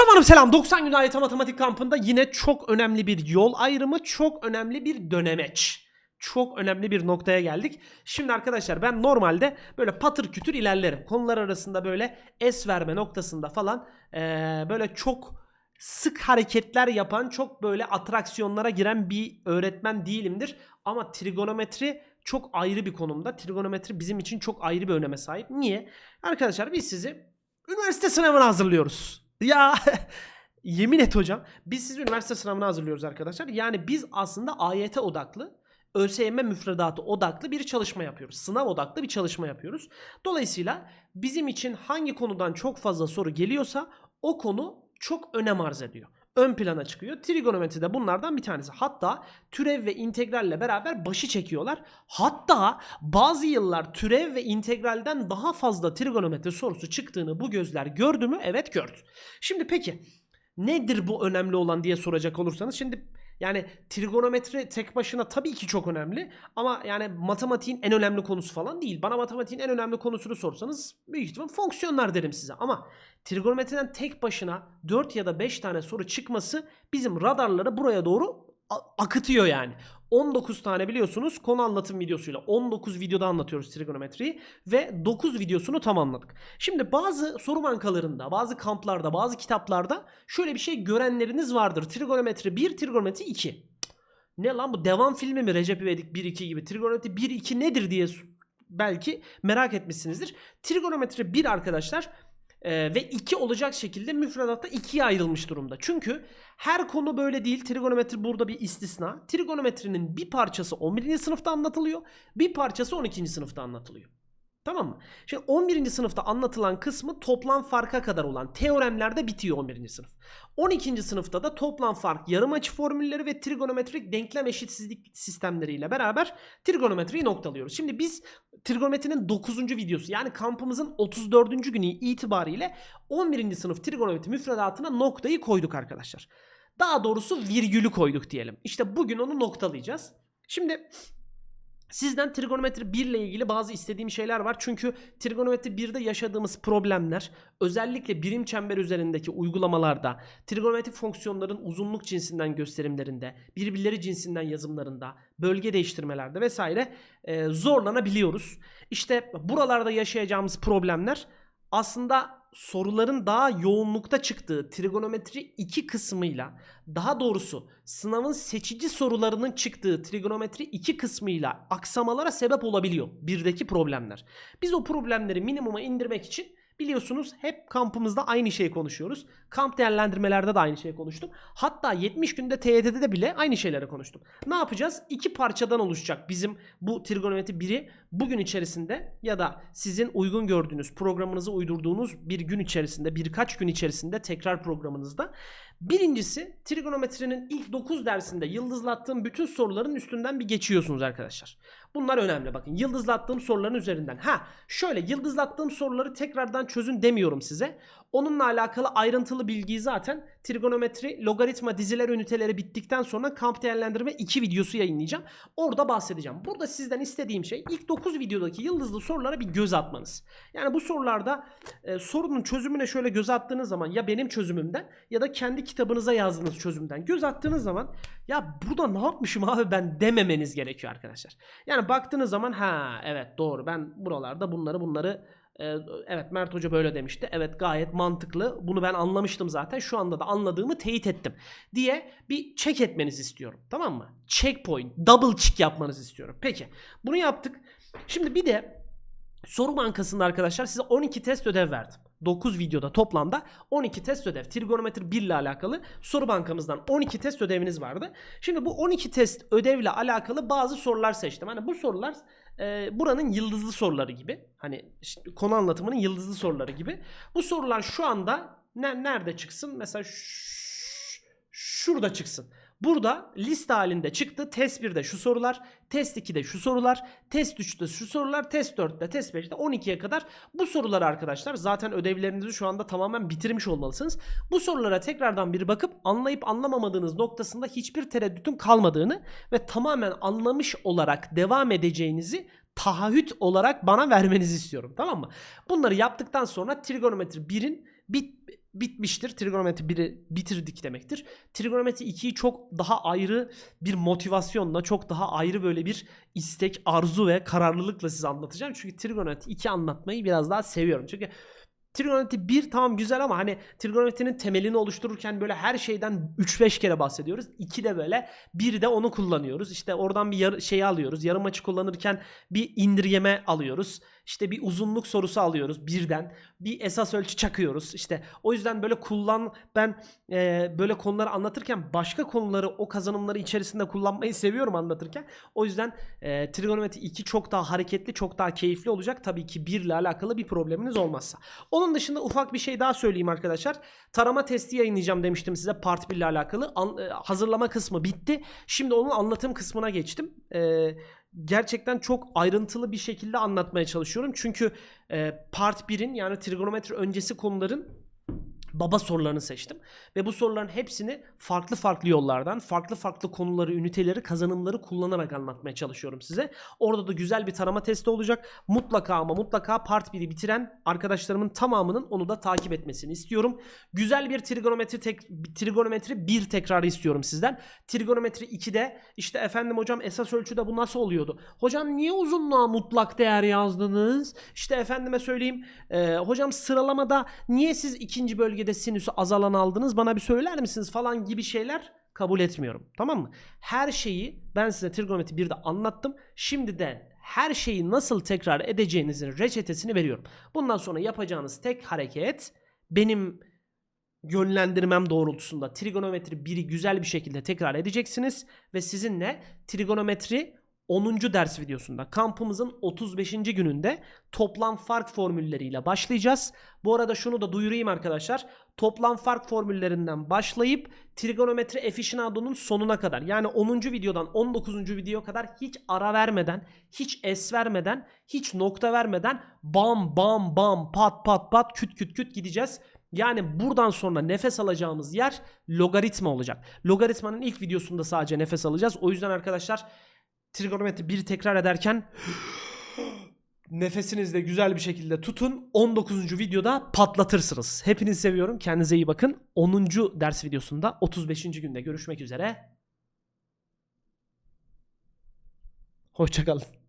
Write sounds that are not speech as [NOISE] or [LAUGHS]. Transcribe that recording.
Canlarım selam. 90 gün AYT matematik kampında yine çok önemli bir yol ayrımı, çok önemli bir dönemeç. Çok önemli bir noktaya geldik. Şimdi arkadaşlar ben normalde böyle patır kütür ilerlerim. Konular arasında böyle es verme noktasında falan eee, böyle çok sık hareketler yapan, çok böyle atraksiyonlara giren bir öğretmen değilimdir. Ama trigonometri çok ayrı bir konumda. Trigonometri bizim için çok ayrı bir öneme sahip. Niye? Arkadaşlar biz sizi üniversite sınavına hazırlıyoruz. Ya [LAUGHS] yemin et hocam biz sizi üniversite sınavına hazırlıyoruz arkadaşlar. Yani biz aslında AYT odaklı ÖSYM müfredatı odaklı bir çalışma yapıyoruz. Sınav odaklı bir çalışma yapıyoruz. Dolayısıyla bizim için hangi konudan çok fazla soru geliyorsa o konu çok önem arz ediyor. Ön plana çıkıyor. Trigonometri de bunlardan bir tanesi. Hatta türev ve integralle beraber başı çekiyorlar. Hatta bazı yıllar türev ve integralden daha fazla trigonometri sorusu çıktığını bu gözler gördü mü? Evet gördü. Şimdi peki nedir bu önemli olan diye soracak olursanız şimdi yani trigonometri tek başına tabii ki çok önemli ama yani matematiğin en önemli konusu falan değil. Bana matematiğin en önemli konusunu sorsanız büyük ihtimal fonksiyonlar derim size ama trigonometriden tek başına 4 ya da 5 tane soru çıkması bizim radarları buraya doğru akıtıyor yani. 19 tane biliyorsunuz konu anlatım videosuyla 19 videoda anlatıyoruz trigonometriyi ve 9 videosunu tamamladık. Şimdi bazı soru bankalarında, bazı kamplarda, bazı kitaplarda şöyle bir şey görenleriniz vardır. Trigonometri 1, trigonometri 2. Cık, Ne lan bu devam filmi mi Recep İvedik 1-2 gibi? Trigonometri 1-2 nedir diye belki merak etmişsinizdir. Trigonometri 1 arkadaşlar e, ve 2 olacak şekilde müfredatta ikiye ayrılmış durumda. Çünkü her konu böyle değil. Trigonometri burada bir istisna. Trigonometrinin bir parçası 11. sınıfta anlatılıyor. Bir parçası 12. sınıfta anlatılıyor. Tamam mı? Şimdi 11. sınıfta anlatılan kısmı toplam farka kadar olan teoremlerde bitiyor 11. sınıf. 12. sınıfta da toplam fark, yarım açı formülleri ve trigonometrik denklem eşitsizlik sistemleriyle beraber trigonometriyi noktalıyoruz. Şimdi biz trigonometrinin 9. videosu yani kampımızın 34. günü itibariyle 11. sınıf trigonometri müfredatına noktayı koyduk arkadaşlar. Daha doğrusu virgülü koyduk diyelim. İşte bugün onu noktalayacağız. Şimdi Sizden trigonometri 1 ile ilgili bazı istediğim şeyler var. Çünkü trigonometri 1'de yaşadığımız problemler özellikle birim çember üzerindeki uygulamalarda, trigonometrik fonksiyonların uzunluk cinsinden gösterimlerinde, birbirleri cinsinden yazımlarında, bölge değiştirmelerde vesaire e, zorlanabiliyoruz. İşte buralarda yaşayacağımız problemler aslında soruların daha yoğunlukta çıktığı trigonometri 2 kısmıyla daha doğrusu sınavın seçici sorularının çıktığı trigonometri 2 kısmıyla aksamalara sebep olabiliyor birdeki problemler. Biz o problemleri minimuma indirmek için biliyorsunuz hep kampımızda aynı şeyi konuşuyoruz. Kamp değerlendirmelerde de aynı şeyi konuştum. Hatta 70 günde TYT'de de bile aynı şeyleri konuştum. Ne yapacağız? İki parçadan oluşacak bizim bu trigonometri biri bugün içerisinde ya da sizin uygun gördüğünüz programınızı uydurduğunuz bir gün içerisinde birkaç gün içerisinde tekrar programınızda. Birincisi trigonometrinin ilk 9 dersinde yıldızlattığım bütün soruların üstünden bir geçiyorsunuz arkadaşlar. Bunlar önemli bakın. Yıldızlattığım soruların üzerinden. Ha şöyle yıldızlattığım soruları tekrardan çözün demiyorum size. Onunla alakalı ayrıntılı bilgiyi zaten trigonometri, logaritma, diziler üniteleri bittikten sonra kamp değerlendirme 2 videosu yayınlayacağım. Orada bahsedeceğim. Burada sizden istediğim şey ilk 9 videodaki yıldızlı sorulara bir göz atmanız. Yani bu sorularda e, sorunun çözümüne şöyle göz attığınız zaman ya benim çözümümden ya da kendi kitabınıza yazdığınız çözümden göz attığınız zaman ya burada ne yapmışım abi ben dememeniz gerekiyor arkadaşlar. Yani baktığınız zaman ha evet doğru ben buralarda bunları bunları evet Mert Hoca böyle demişti. Evet gayet mantıklı. Bunu ben anlamıştım zaten. Şu anda da anladığımı teyit ettim. Diye bir check etmenizi istiyorum. Tamam mı? Checkpoint, double check yapmanızı istiyorum. Peki. Bunu yaptık. Şimdi bir de soru bankasında arkadaşlar size 12 test ödev verdim. 9 videoda toplamda 12 test ödev. Trigonometri 1 ile alakalı soru bankamızdan 12 test ödeviniz vardı. Şimdi bu 12 test ödevle alakalı bazı sorular seçtim. Hani bu sorular e, buranın yıldızlı soruları gibi. Hani işte konu anlatımının yıldızlı soruları gibi. Bu sorular şu anda ne, nerede çıksın? Mesela şurada çıksın. Burada liste halinde çıktı. Test 1'de şu sorular, test 2'de şu sorular, test 3'te şu sorular, test 4'te, test 5'te 12'ye kadar bu soruları arkadaşlar zaten ödevlerinizi şu anda tamamen bitirmiş olmalısınız. Bu sorulara tekrardan bir bakıp anlayıp anlamamadığınız noktasında hiçbir tereddütün kalmadığını ve tamamen anlamış olarak devam edeceğinizi taahhüt olarak bana vermenizi istiyorum. Tamam mı? Bunları yaptıktan sonra trigonometri 1'in bit bitmiştir. Trigonometri 1'i bitirdik demektir. Trigonometri 2'yi çok daha ayrı bir motivasyonla, çok daha ayrı böyle bir istek, arzu ve kararlılıkla size anlatacağım. Çünkü trigonometri 2 anlatmayı biraz daha seviyorum. Çünkü Trigonometri 1 tamam güzel ama hani trigonometrinin temelini oluştururken böyle her şeyden 3-5 kere bahsediyoruz. 2 de böyle bir de onu kullanıyoruz. İşte oradan bir yarı, şeyi alıyoruz. Yarım açı kullanırken bir indirgeme alıyoruz. İşte bir uzunluk sorusu alıyoruz birden. Bir esas ölçü çakıyoruz. İşte o yüzden böyle kullan ben e, böyle konuları anlatırken başka konuları o kazanımları içerisinde kullanmayı seviyorum anlatırken. O yüzden e, trigonometri 2 çok daha hareketli, çok daha keyifli olacak. Tabii ki 1 ile alakalı bir probleminiz olmazsa. Onun dışında ufak bir şey daha söyleyeyim arkadaşlar. Tarama testi yayınlayacağım demiştim size part 1 ile alakalı. An- e, hazırlama kısmı bitti. Şimdi onun anlatım kısmına geçtim. E, gerçekten çok ayrıntılı bir şekilde anlatmaya çalışıyorum. Çünkü e, part 1'in yani trigonometri öncesi konuların baba sorularını seçtim. Ve bu soruların hepsini farklı farklı yollardan, farklı farklı konuları, üniteleri, kazanımları kullanarak anlatmaya çalışıyorum size. Orada da güzel bir tarama testi olacak. Mutlaka ama mutlaka part 1'i bitiren arkadaşlarımın tamamının onu da takip etmesini istiyorum. Güzel bir trigonometri tek, trigonometri 1 tekrarı istiyorum sizden. Trigonometri 2'de işte efendim hocam esas ölçüde bu nasıl oluyordu? Hocam niye uzunluğa mutlak değer yazdınız? İşte efendime söyleyeyim e, hocam sıralamada niye siz ikinci bölgede sinüsü azalan aldınız bana bir söyler misiniz falan gibi şeyler kabul etmiyorum. Tamam mı? Her şeyi ben size trigonometri 1'de anlattım. Şimdi de her şeyi nasıl tekrar edeceğinizin reçetesini veriyorum. Bundan sonra yapacağınız tek hareket benim yönlendirmem doğrultusunda trigonometri 1'i güzel bir şekilde tekrar edeceksiniz ve sizinle trigonometri 10. ders videosunda kampımızın 35. gününde toplam fark formülleriyle başlayacağız. Bu arada şunu da duyurayım arkadaşlar. Toplam fark formüllerinden başlayıp trigonometri aficionado'nun sonuna kadar yani 10. videodan 19. video kadar hiç ara vermeden, hiç es vermeden, hiç nokta vermeden bam bam bam pat pat pat küt küt küt gideceğiz. Yani buradan sonra nefes alacağımız yer logaritma olacak. Logaritmanın ilk videosunda sadece nefes alacağız. O yüzden arkadaşlar trigonometri 1 tekrar ederken nefesinizi de güzel bir şekilde tutun. 19. videoda patlatırsınız. Hepinizi seviyorum. Kendinize iyi bakın. 10. ders videosunda 35. günde görüşmek üzere. Hoşçakalın.